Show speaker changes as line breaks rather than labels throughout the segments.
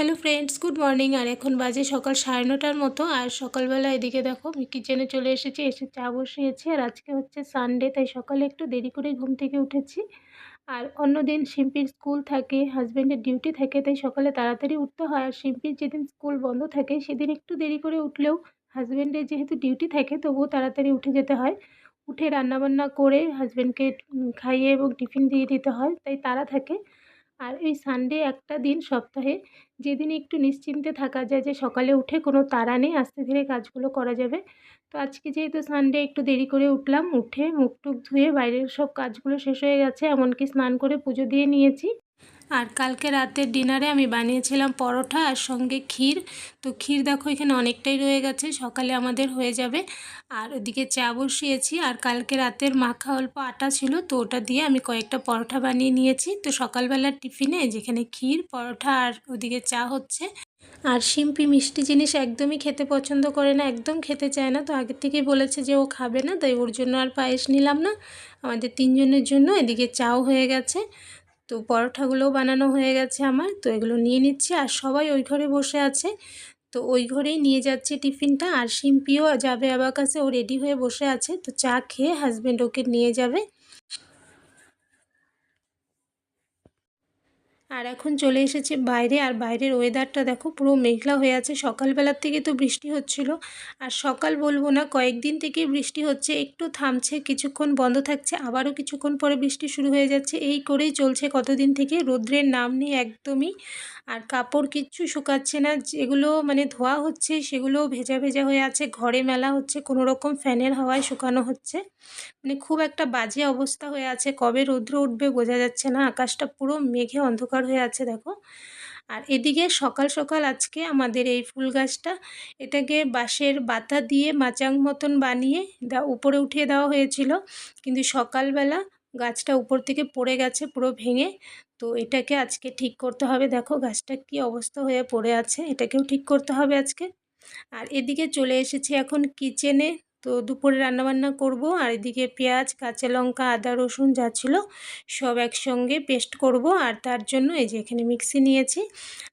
Hello friends, good morning. আর এখন বাজে সকাল সাড়ে নটার মতো। আর সকালবেলা এদিকে দেখো আমি কিচেনে চলে এসেছি, এসে চা বসিয়েছি। আর আজকে হচ্ছে সানডে তাই সকালে একটু দেরি করে ঘুম থেকে উঠেছি। আর অন্য দিন শিম্পির স্কুল থাকে হাজব্যান্ডের ডিউটি থাকে, তাই সকালে তাড়াতাড়ি উঠতে হয়। আর শিম্পির যেদিন স্কুল বন্ধ থাকে, সেদিন একটু দেরি করে উঠলেও হাজব্যান্ডের যেহেতু ডিউটি থাকে, তবুও তাড়াতাড়ি উঠে যেতে হয়। উঠে রান্নাবান্না করে হাজব্যান্ডকে খাইয়ে এবং টিফিন দিয়ে দিতে হয়, তাই তারা থাকে। আর এই সানডে একটা দিন সপ্তাহে যেদিন একটু নিশ্চিন্তে থাকা যায় যে সকালে উঠে কোনো তাড়া নেই, আস্তে ধীরে কাজগুলো করা যাবে। তো আজকে যেহেতু সানডে একটু দেরি করে উঠলাম, উঠে মুখ টুক ধুয়ে বাইরের সব কাজগুলো শেষ হয়ে গেছে, এমনকি স্নান করে পুজো দিয়ে নিয়েছি। আর কালকে রাতের ডিনারে আমি বানিয়েছিলাম পরোটা আর সঙ্গে ক্ষীর। তো ক্ষীর দেখো এখানে অনেকটাই রয়ে গেছে, সকালে আমাদের হয়ে যাবে। আর ওদিকে চা বসিয়েছি আর কালকে রাতের মাখা অল্প আটা ছিল, তো ওটা দিয়ে আমি কয়েকটা পরোটা বানিয়ে নিয়েছি। তো সকালবেলার টিফিনে যেখানে ক্ষীর, পরোটা আর ওদিকে চা হচ্ছে। আর শিম্পি মিষ্টি জিনিস একদমই খেতে পছন্দ করে না, একদম খেতে চায় না। তো আগের থেকেই বলেছে যে ও খাবে না, তাই ওর জন্য আর পায়েস নিলাম না। আমাদের তিনজনের জন্য এদিকে চাও হয়ে গেছে। তো পরোঠাগুলোও বানানো হয়ে গেছে আমার, তো এগুলো নিয়ে নিচ্ছি আর সবাই ওই ঘরে বসে আছে। তো ওই ঘরেই নিয়ে যাচ্ছে টিফিনটা আর শিম্পিও যাবে আবার কাছে ও রেডি হয়ে বসে আছে। তো চা খেয়ে হাজব্যান্ড ওকে নিয়ে যাবে। আর এখন চলে এসেছে বাইরে, আর বাইরের ওয়েদারটা দেখো পুরো মেঘলা হয়ে আছে। সকালবেলার থেকে তো বৃষ্টি হচ্ছিল। আর সকাল বলব না, কয়েকদিন থেকেই বৃষ্টি হচ্ছে। একটু থামছে, কিছুক্ষণ বন্ধ থাকছে, আবারও কিছুক্ষণ পরে বৃষ্টি শুরু হয়ে যাচ্ছে। এই করেই চলছে কতদিন থেকে, রৌদ্রের নাম নেই একদমই। আর কাপড় কিচ্ছু শুকাচ্ছে না, যেগুলো মানে ধোয়া হচ্ছে সেগুলো ভেজা ভেজা হয়ে আছে। ঘরে মেলা হচ্ছে কোনো রকম ফ্যানের হাওয়ায় শুকানো হচ্ছে। মানে খুব একটা বাজে অবস্থা হয়ে আছে। কবে রৌদ্র উঠবে বোঝা যাচ্ছে না। আকাশটা পুরো মেঘে অন্ধকার হয়ে আছে, দেখো। আর এদিকে সকাল সকাল আজকে আমাদের এই ফুল গাছটা, এটাকে বাঁশের বাতা দিয়ে মাচাং মতন বানিয়ে দা, উপরে উঠিয়ে দেওয়া হয়েছিল। কিন্তু সকালবেলা গাছটা উপর থেকে পড়ে গেছে, পুরো ভেঙে। তো এটাকে আজকে ঠিক করতে হবে। দেখো গাছটা কি অবস্থা হয়ে পড়ে আছে, এটাকেও ঠিক করতে হবে আজকে। আর এদিকে চলে এসেছি এখন কিচেনে তো দুপুরে রান্নাবান্না করব। আর এদিকে পেঁয়াজ, কাঁচা লঙ্কা, আদা, রসুন যা ছিল সব একসঙ্গে পেস্ট করব। আর তার জন্য এই যে এখানে মিক্সি নিয়েছি।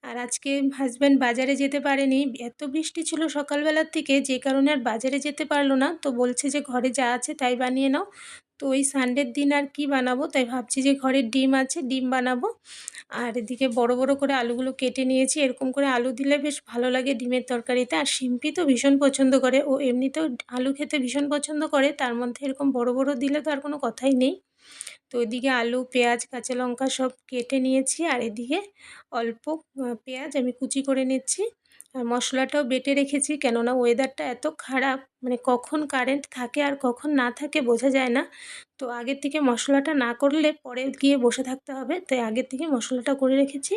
আর আজকে হাজব্যান্ড বাজারে যেতে পারেনি। এত বৃষ্টি ছিল সকালবেলার থেকে যে কারণে আর বাজারে যেতে পারল না। তো বলছে যে ঘরে যা আছে তাই বানিয়ে নাও। তো ওই সানডের দিন আর কি বানাবো? তাই ভাবছি যে ঘরে ডিম আছে, ডিম বানাবো। আর এদিকে বড় বড় করে আলুগুলো কেটে নিয়েছি। এরকম করে আলু দিলে বেশ ভালো লাগে ডিমের তরকারিতে। আর শিম্পি তো ভীষণ পছন্দ করে। ও এমনিতেও আলু খেতে ভীষণ পছন্দ করে। তার মধ্যে এরকম বড় বড় দিলে তো আর কোনো কথাই নেই। তো এদিকে আলু, পেঁয়াজ, কাঁচা লঙ্কা সব কেটে নিয়েছি। আর এদিকে অল্প পেঁয়াজ আমি কুচি করে নিচ্ছি। আর মশলাটাও বেটে রেখেছি, কেননা ওয়েদারটা এত খারাপ মানে কখন কারেন্ট থাকে আর কখন না থাকে বোঝা যায় না। তো আগের থেকে মশলাটা না করলে পরে গিয়ে বসে থাকতে হবে, তাই আগের থেকে মশলাটা করে রেখেছি।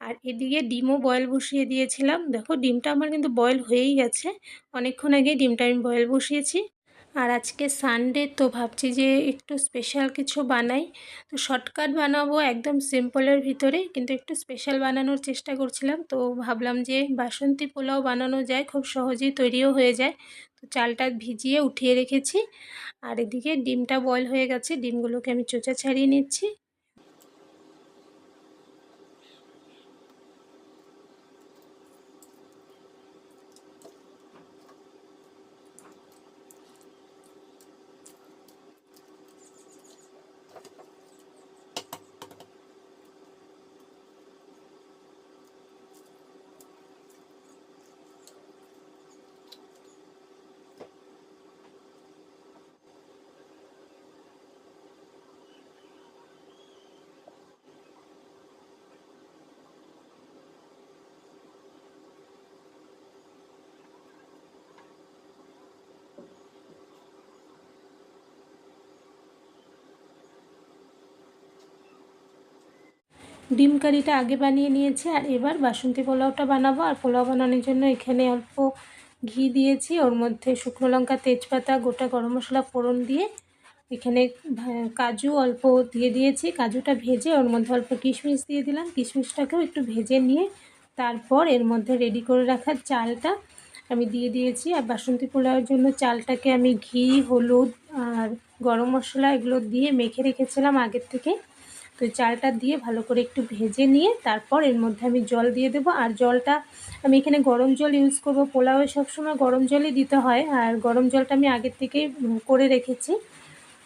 আর এদিকে ডিমও বয়েল বসিয়ে দিয়েছিলাম। দেখো ডিমটা আমার কিন্তু বয়েল হয়েই গেছে। অনেকক্ষণ আগে ডিমটা আমি বয়েল বসিয়েছি। আর আজকে সানডে তো ভাবছি যে একটু স্পেশাল কিছু বানাই। তো শর্টকাট বানাবো একদম সিম্পলের ভিতরে, কিন্তু একটু স্পেশাল বানানোর চেষ্টা করছিলাম। তো ভাবলাম যে বাসন্তী পোলাও বানানো যায়, খুব সহজেই তৈরিও হয়ে যায়। তো চালটা ভিজিয়ে উঠিয়ে রেখেছি। আর এদিকে ডিমটা বয়ল হয়ে গেছে, ডিমগুলোকে আমি চোচা ছাড়িয়ে নিচ্ছি। ডিম কারিটা আগে বানিয়ে নিয়েছি আর এবার বাসন্তী পোলাওটা বানাবো। আর পোলাও বানানোর জন্য এখানে অল্প ঘি দিয়েছি। ওর মধ্যে শুকনো লঙ্কা, তেজপাতা, গোটা গরম মশলা, ফোড়ন দিয়ে এখানে কাজু অল্প দিয়ে দিয়েছি। কাজুটা ভেজে ওর মধ্যে অল্প কিশমিশ দিয়ে দিলাম। কিশমিশটাকেও একটু ভেজে নিয়ে তারপর এর মধ্যে রেডি করে রাখা চালটা আমি দিয়ে দিয়েছি। আর বাসন্তী পোলাওয়ের জন্য চালটাকে আমি ঘি, হলুদ আর গরম মশলা এগুলো দিয়ে মেখে রেখেছিলাম আগের থেকে। তো চালটা দিয়ে ভালো করে একটু ভেজে নিয়ে তারপর এর মধ্যে আমি জল দিয়ে দেবো। আর জলটা আমি এখানে গরম জল ইউজ করব। পোলাওয়ে সবসময় গরম জলই দিতে হয়। আর গরম জলটা আমি আগের থেকেই করে রেখেছি।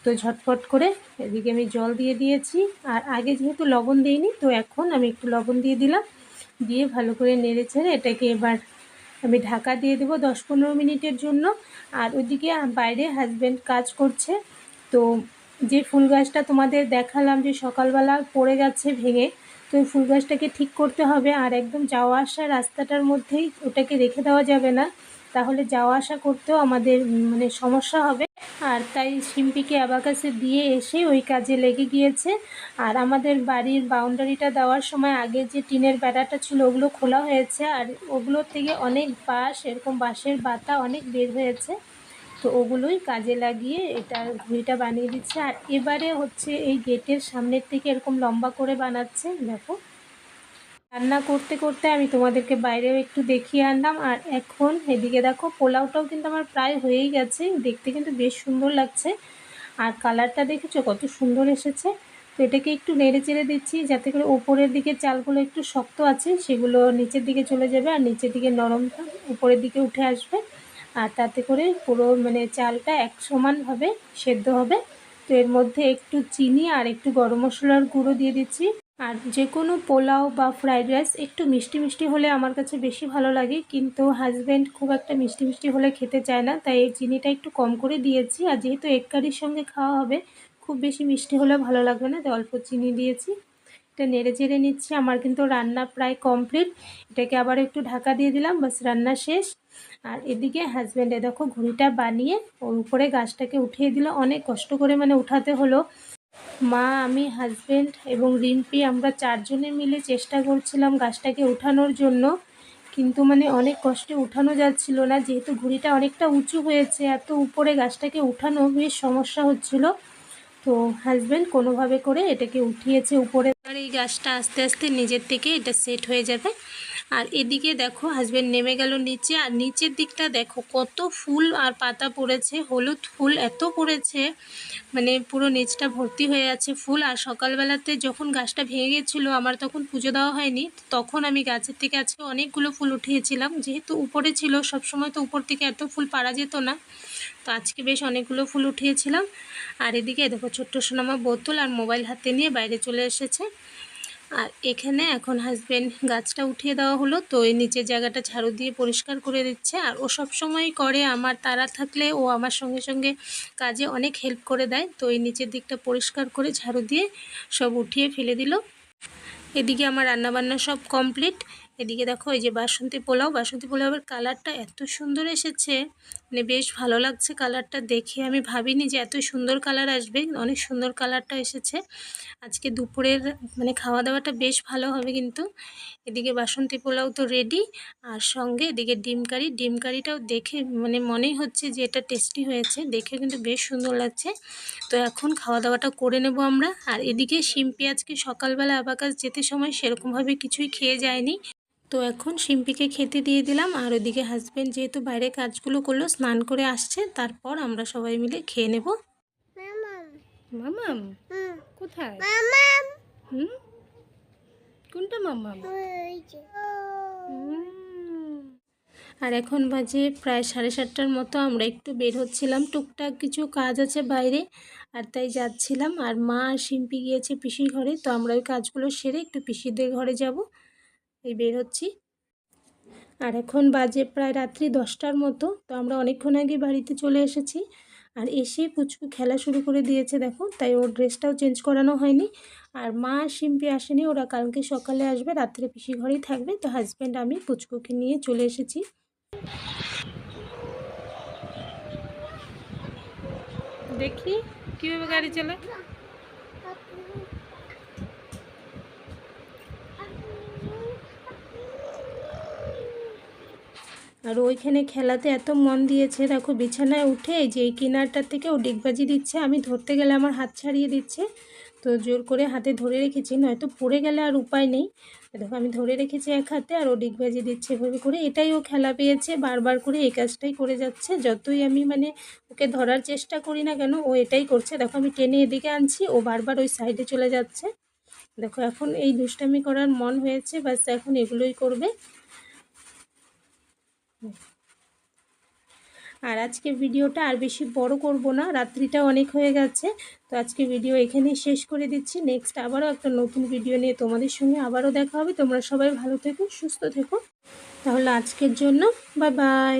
তো ঝটপট করে এদিকে আমি জল দিয়ে দিয়েছি। আর আগে যেহেতু লবণ দিইনি, তো এখন আমি একটু লবণ দিয়ে দিলাম। দিয়ে ভালো করে নেড়ে ছেড়ে এটাকে এবার আমি ঢাকা দিয়ে দেবো দশ পনেরো মিনিটের জন্য। আর ওইদিকে বাইরে হাজব্যান্ড কাজ করছে। তো যে ফুল গাছটা তোমাদের দেখালাম যে সকালবেলা পড়ে গেছে ভেঙে, তো ওই ফুল গাছটাকে ঠিক করতে হবে আর একদম যাওয়া আসা রাস্তাটার মধ্যেই ওটাকে রেখে দেওয়া যাবে না। তাহলে যাওয়া আসা করতেও আমাদের মানে সমস্যা হবে। আর তাই শিম্পিকে অ্যাবাকাসে দিয়ে এসে ওই কাজে লেগে গিয়েছে। আর আমাদের বাড়ির বাউন্ডারিটা দেওয়ার সময় আগে যে টিনের বেড়াটা ছিল ওগুলো খোলা হয়েছে। আর ওগুলোর থেকে অনেক বাঁশ, এরকম বাঁশের বাতা অনেক বের হয়েছে। তো ওগুলোই কাজে লাগিয়ে এটা ঘুড়িটা বানিয়ে দিচ্ছে। আর এবারে হচ্ছে এই গেটের সামনের থেকে এরকম লম্বা করে বানাচ্ছে, দেখো। রান্না করতে করতে আমি তোমাদেরকে বাইরেও একটু দেখিয়ে আনলাম। আর এখন এদিকে দেখো, পোলাওটাও কিন্তু আমার প্রায় হয়েই গেছে। দেখতে কিন্তু বেশ সুন্দর লাগছে। আর কালারটা দেখেছ, কত সুন্দর এসেছে। তো এটাকে একটু নেড়ে চেড়ে দিচ্ছি, যাতে করে ওপরের দিকে চালগুলো একটু শক্ত আছে, সেগুলো নিচের দিকে চলে যাবে। আর নিচের দিকে নরমটা উপরের দিকে উঠে আসবে। আর তাতে করে পুরো মানে চালটা এক সমানভাবে সেদ্ধ হবে। তো এর মধ্যে একটু চিনি আর একটু গরম মশলার গুঁড়ো দিয়ে দিচ্ছি। আর যে কোনো পোলাও বা ফ্রাইড রাইস একটু মিষ্টি মিষ্টি হলে আমার কাছে বেশি ভালো লাগে, কিন্তু হাজব্যান্ড খুব একটা মিষ্টি মিষ্টি হলে খেতে চায় না, তাই এই চিনিটা একটু কম করে দিয়েছি। আর যেহেতু এক কারির সঙ্গে খাওয়া হবে, খুব বেশি মিষ্টি হলে ভালো লাগবে না, তাই অল্প চিনি দিয়েছি। এটা নেড়ে চেড়ে নিচ্ছি, আমার কিন্তু রান্না প্রায় কমপ্লিট। এটাকে আবার একটু ঢাকা দিয়ে দিলাম, বাস রান্না শেষ। আর এদিকে হাজব্যান্ডে দেখো ঘুড়িটা বানিয়ে ওর উপরে গাছটাকে উঠিয়ে দিল। অনেক কষ্ট করে মানে উঠাতে হলো। মা, আমি হাজবেন্ড এবং রিম্পি আমরা চারজনে মিলে চেষ্টা করছিলাম গাছটাকে উঠানোর জন্য। কিন্তু মানে অনেক কষ্টে উঠানো যাচ্ছিল না। যেহেতু ঘুড়িটা অনেকটা উঁচু হয়েছে, এত উপরে গাছটাকে উঠানো বেশ সমস্যা হচ্ছিল। তো হাজবেন্ড কোনোভাবে করে এটাকে উঠিয়েছে উপরে। আর এই গাছটা আস্তে আস্তে নিজের থেকে এটা সেট হয়ে যাবে। আর এদিকে দেখো হাজবেন্ড নেমে গেল নিচে। আর নিচের দিকটা দেখো, কত ফুল আর পাতা পড়েছে, হলুদ ফুল এত পড়েছে। মানে পুরো নিচটা ভর্তি হয়ে আছে ফুল। আর সকালবেলাতে যখন গাছটা ভেঙে গেছিল, আমার তখন পুজো দেওয়া হয়নি। তখন আমি গাছের থেকে আজকে অনেকগুলো ফুল উঠিয়েছিলাম। যেহেতু উপরে ছিল সব সময় তো উপর থেকে এত ফুল পারা যেত না। তো আজকে বেশ অনেকগুলো ফুল উঠিয়েছিলাম। আর এদিকে দেখো, ছোট্ট সোনামা বোতল আর মোবাইল হাতে নিয়ে বাইরে চলে এসেছে। আর এখানে এখন হাজব্যান্ড গাছটা উঠিয়ে দেওয়া হলো, তো এই নিচের জায়গাটা ঝাড়ু দিয়ে পরিষ্কার করে দিচ্ছে। আর ও সব সময় করে আমার তারা থাকলে, ও আমার সঙ্গে সঙ্গে কাজে অনেক হেল্প করে দেয়। তো এই নিচের দিকটা পরিষ্কার করে ঝাড়ু দিয়ে সব উঠিয়ে ফেলে দিল। এদিকে আমার রান্নাবান্না সব কমপ্লিট এদিকে দেখো, এই যে বাসন্তী পোলাও, বাসন্তী পোলাওয়ের কালারটা এত সুন্দর এসেছে। মানে বেশ ভালো লাগছে কালারটা দেখে। আমি ভাবিনি যে এত সুন্দর কালার আসবে, অনেক সুন্দর কালারটা এসেছে। আজকে দুপুরের মানে খাওয়া দাওয়াটা বেশ ভালো হবে কিন্তু। এদিকে বাসন্তী পোলাও তো রেডি আর সঙ্গে এদিকে ডিম কারি। ডিম কারিটাও দেখে মানে মনেই হচ্ছে যে এটা টেস্টি হয়েছে। দেখে কিন্তু বেশ সুন্দর লাগছে। তো এখন খাওয়া দাওয়াটা করে নেব আমরা। আর এদিকে শিম আজকে সকালবেলা আবাকাশ যেতে সময় সেরকমভাবে কিছুই খেয়ে যায়নি। তো এখন শিম্পিকে খেতে দিয়ে দিলাম আর ওদিকে হাজব্যান্ড যেহেতু বাইরে কাজগুলো করল স্নান করে আসছে তারপর আমরা সবাই মিলে খেয়ে নেব।
মামাম।
মামাম? কোথায়?
মামাম।
হুম? কোনটা মামাম? আর এখন বাজে প্রায় সাড়ে সাতটার মতো আমরা একটু বের হচ্ছিলাম। টুকটাক কিছু কাজ আছে বাইরে আর তাই যাচ্ছিলাম। আর মা আর শিম্পি গিয়েছে পিসির ঘরে তো আমরা ওই কাজগুলো সেরে একটু পিসিদের ঘরে যাব। এই বের হচ্ছি। আর এখন বাজে প্রায় রাত্রি দশটার মতো, তো আমরা অনেকক্ষণ আগে বাড়িতে চলে এসেছি। আর এসে পুচকু খেলা শুরু করে দিয়েছে, দেখো। তাই ওর ড্রেসটাও চেঞ্জ করানো হয়নি। আর মা শিম্পি আসেনি, ওরা কালকে সকালে আসবে, রাত্রে পিসি ঘরেই থাকবে। তো হাজব্যান্ড আমি পুচকুকে নিয়ে চলে এসেছি। দেখি, কীভাবে গাড়ি চালায়? আর ওইখানে খেলাতে এত মন দিয়েছে, দেখো বিছানায় উঠে যে এই কিনারটার থেকে ও ডিগবাজি দিচ্ছে, আমি ধরতে গেলে আমার হাত ছাড়িয়ে দিচ্ছে। তো জোর করে হাতে ধরে রেখেছি, নয়তো পড়ে গেলে আর উপায় নেই। দেখো আমি ধরে রেখেছি এক হাতে আর ও ডিগবাজি দিচ্ছে এভাবে করে। এটাই ও খেলা পেয়েছে, বারবার করে এই কাজটাই করে যাচ্ছে। যতই আমি মানে ওকে ধরার চেষ্টা করি না কেন, ও এটাই করছে। দেখো আমি টেনে এদিকে আনছি, ও বারবার ওই সাইডে চলে যাচ্ছে। দেখো এখন এই দুষ্টামি করার মন হয়েছে, ব্যাস এখন এগুলোই করবে। আর আজকে ভিডিওটা আর বেশি বড় করব না, রাত্রিটা অনেক হয়ে গেছে, তো আজকে ভিডিও এখানেই শেষ করে দিচ্ছি। নেক্সট আবারও একটা নতুন ভিডিও নিয়ে তোমাদের সঙ্গে আবারও দেখা হবে। তোমরা সবাই ভালো থেকো, সুস্থ থেকো। তাহলে আজকের জন্য বাই বাই